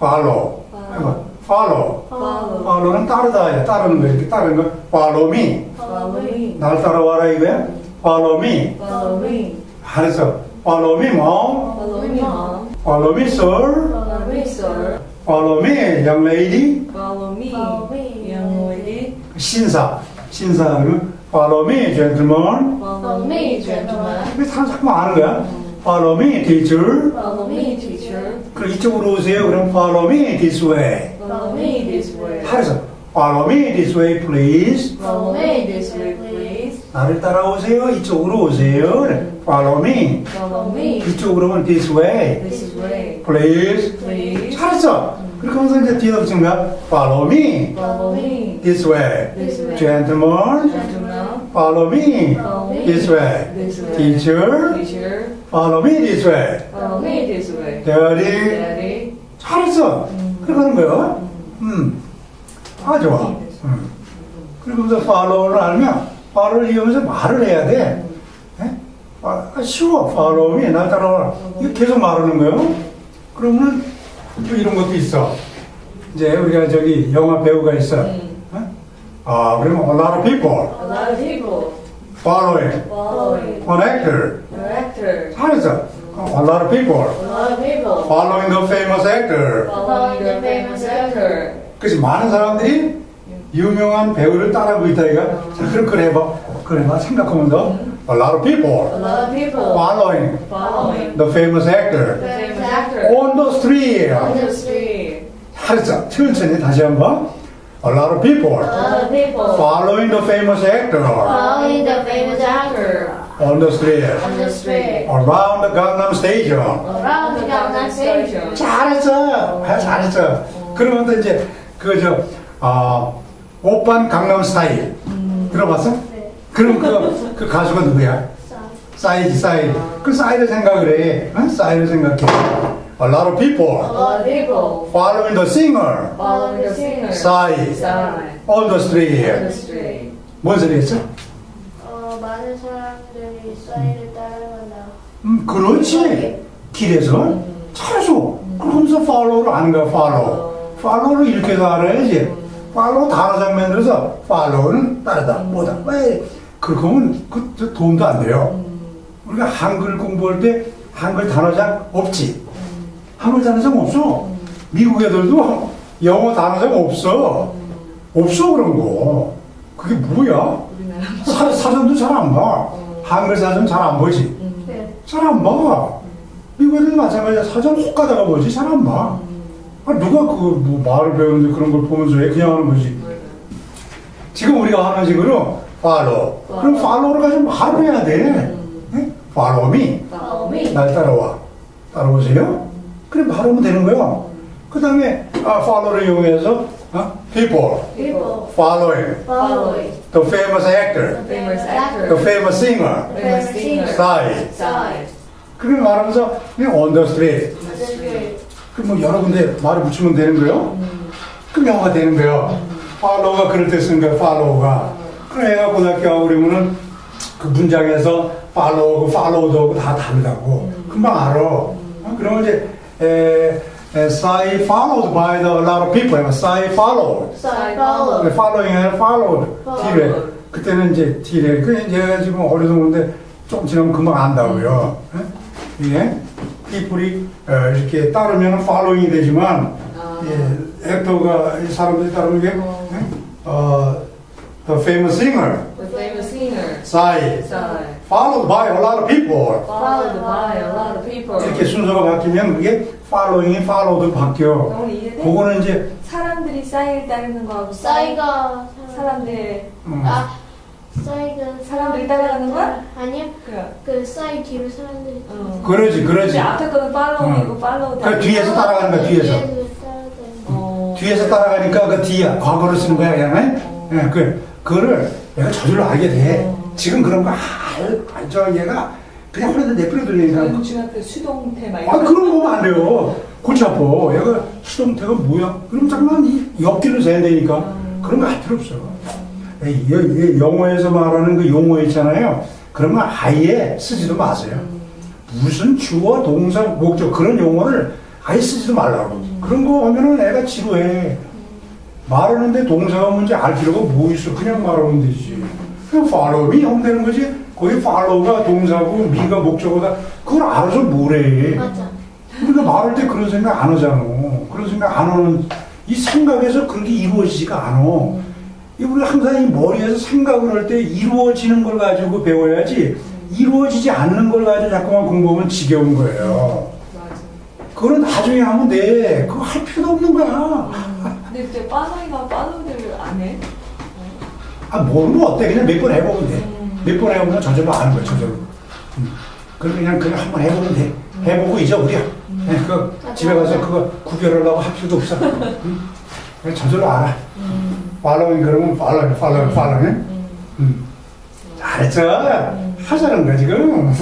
follow. follow. follow, follow는 따르다야. 따르는 거 이렇게 따르는 거. follow me. follow me, 날 따라와라 이거야. follow me. follow me, 잘했어. follow me mom. follow me mom, follow me sir. follow me sir, follow me young lady. follow me, young lady, 신사. 신사 그러면 follow me gentleman. follow me gentleman, 왜 사람 자꾸 아는 거야? Follow me teacher. follow me teacher, 그럼 이쪽으로 오세요. 그럼 follow me this way. follow me this way, 잘했어. follow me this way please. follow me this way please, 나를 따라오세요. 이쪽으로 오세요. follow me. follow me 이쪽으로 오면 this way. this way, please. please, 잘했어. 그렇게 하면서 이제 뒤에 붙인 거야. follow me follow me this way. this way, gentlemen. gentleman, follow me follow me this way. this way, teacher. teacher, follow me this way. follow me this way, daddy. daddy, 잘했어. 그렇게 하는 거예요. 음. 아, 좋아. 음. 그러면서 follow를 알면 follow를 이용해서 말을 해야 돼. 예? 아, 아, 쉬워. follow me. 날 따라와. 이거 계속 말하는 거예요. 그러면은 또 이런 것도 있어. 이제 우리가 저기 영화 배우가 있어. 음. 어? 아, 그러면 a lot of people a lot of people following following an actor. the actor, 잘했어. a lot of people a lot of people following the famous actor. following the famous actor. 그래서 많은 사람들이 유명한 배우를 따라하고 있다 이가 자 그럼 그래 해봐 그래 봐 생각하면서 a lot of people A lot of people following following the famous actor the famous actor on the street on the street. 잘했어 천천히 다시 한번 a lot of people A lot of people following the famous actor Following the famous actor on the street on the street. around the Gangnam Station Around the Gangnam Station. 잘했어 아, 잘했어 그러면 또 이제 그저 어, 오빤 강남 스타일 들어봤어? 네. 그럼 그, 그 가수가 누구야? 싸이지 싸이 그 싸이를 생각을 해 어? 싸이를 생각해 A lot of people A lot of people following the singer following the singer. 싸이 Sign on the on street the street. 뭔 소리 했어? 어, 많은 사람들이 싸이를 따라간다. 음, 그렇지 길에서 잘했어 그러면서 follow를 아는 거야 follow follow를 이렇게 해서 알아야지 follow 단어 장면들에서 follow는 따르다 뭐다 왜 그렇게 하면 그저 도움도 안 돼요 우리가 한글 공부할 때 한글 단어장 없지 한글 단어장 없어 미국 애들도 영어 단어장 없어 없어 그런 거 그게 뭐야. 사, 사전도 잘 안 봐. 한글 사전 잘 안 보지. 네. 잘안 봐. 미국 애들 마찬가지야. 사전 혹 가다가 보지. 잘 안 봐. 아, 누가 그 뭐 말을 배우는데 그런 걸 보면서 해? 그냥 하는 거지. 지금 우리가 하는 식으로 follow. 그럼 follow를 가지고 말을 해야 돼. Follow me. 날 따라와. 따라오세요. 그래 말하면 되는 거야. 그 다음에 아, follow를 이용해서 어? people People following Following the famous actor, the famous the actor. famous singer, Famous singer. side. Side. 그렇게 말하면서 on the street. The. 그뭐 여러 군데 말을 붙이면 되는 거예요. 그럼 영어가 되는 거예요. follow가 그럴 때 쓰는 거예요. follow가. 그래 애가 고등학교 가고 그러면은 그 문장에서 follow하고 followed하고 다 다르다고. 금방 알아. 어? 그러면 이제 에, 에, say followed by the a lot of people. say followed. Side follow. 근데 following 아니라 followed. 뒤래. 그때는 이제 뒤래. 그 이제 지금 어려서 그런데 좀 지나면 금방 안다고요. 예? people이 어, 이렇게 따르면 following이 되지만 아. 예, 액터가 이 사람들이 따르면 이게 예? 어, the famous singer, The famous singer. side, Side. Followed by a lot of people. Followed by a lot of people. 이렇게 순서가 바뀌면 그게 following이 followed 바뀌어. 너무 이해돼? 그거는 이제 사람들이 싸이를 따르는 거하고 싸이가 사람들 음, 아 싸이가 사람들이 따라가는 거야? 아니야. 그그 싸이 뒤로 사람들이 어. 그러지, 그러지. 앞에 거는 팔로우이고 응. 팔로우 그 뒤에서 따라가는 거야, 뒤에서. 따라가는 어. 뒤에서 따라가니까 그 뒤야 과거를 쓰는 거야 그냥 예, 그 그거를 얘가 저절로 알게 돼 지금 그런 거 알저 얘가 그냥 그래도 내버려 두니까 저희 중학교 수동태 막아 그런 거 보면 안 돼요. 골치 아파. 얘가 수동태가 뭐야? 그럼 잠깐 이 옆길로 세야 되니까. 그런 거할 필요 없어. 에이, 여- 여- 영어에서 말하는 그 용어 있잖아요. 그런 거 아예 쓰지도 마세요. 무슨 주어 동사 목적 그런 용어를 아예 쓰지도 말라고. 그런 거 하면은 애가 지루해. 말하는데 동사가 뭔지 알 필요가 뭐 있어. 그냥 말하면 되지. 그냥 follow me 하면 되는 거지. 거기 follow가 동사고 me가 목적어다. 그걸 알아서 뭐래. 맞아. 우리가 말할 때 그런 생각 안 하잖아. 그런 생각 안 하는, 이 생각에서 그렇게 이루어지지가 않아. 이 우리 항상 이 머리에서 생각을 할 때 이루어지는 걸 가지고 배워야지, 이루어지지 않는 걸 가지고 자꾸만 공부하면 지겨운 거예요. 맞아. 그거는 나중에 하면 돼. 그거 할 필요도 없는 거야. 근데 이제 빠노이가 빠노들 안 해? 아, 모르면 어때? 그냥 몇 번 해보면 돼. 음. 몇 번 해보면 저절로 아는 거야, 저절로. 음. 그럼 그냥, 그냥 한번 해보면 돼. 해보고 잊어버려. 네, 그 집에 가서 그거 구별하려고 할 필요도 없어. 음. 그냥 저절로 알아. 음. 팔로잉 그러면 팔로잉, 팔로잉, 팔로잉. 음. 음. 잘했어. 하자는 거야, 지금.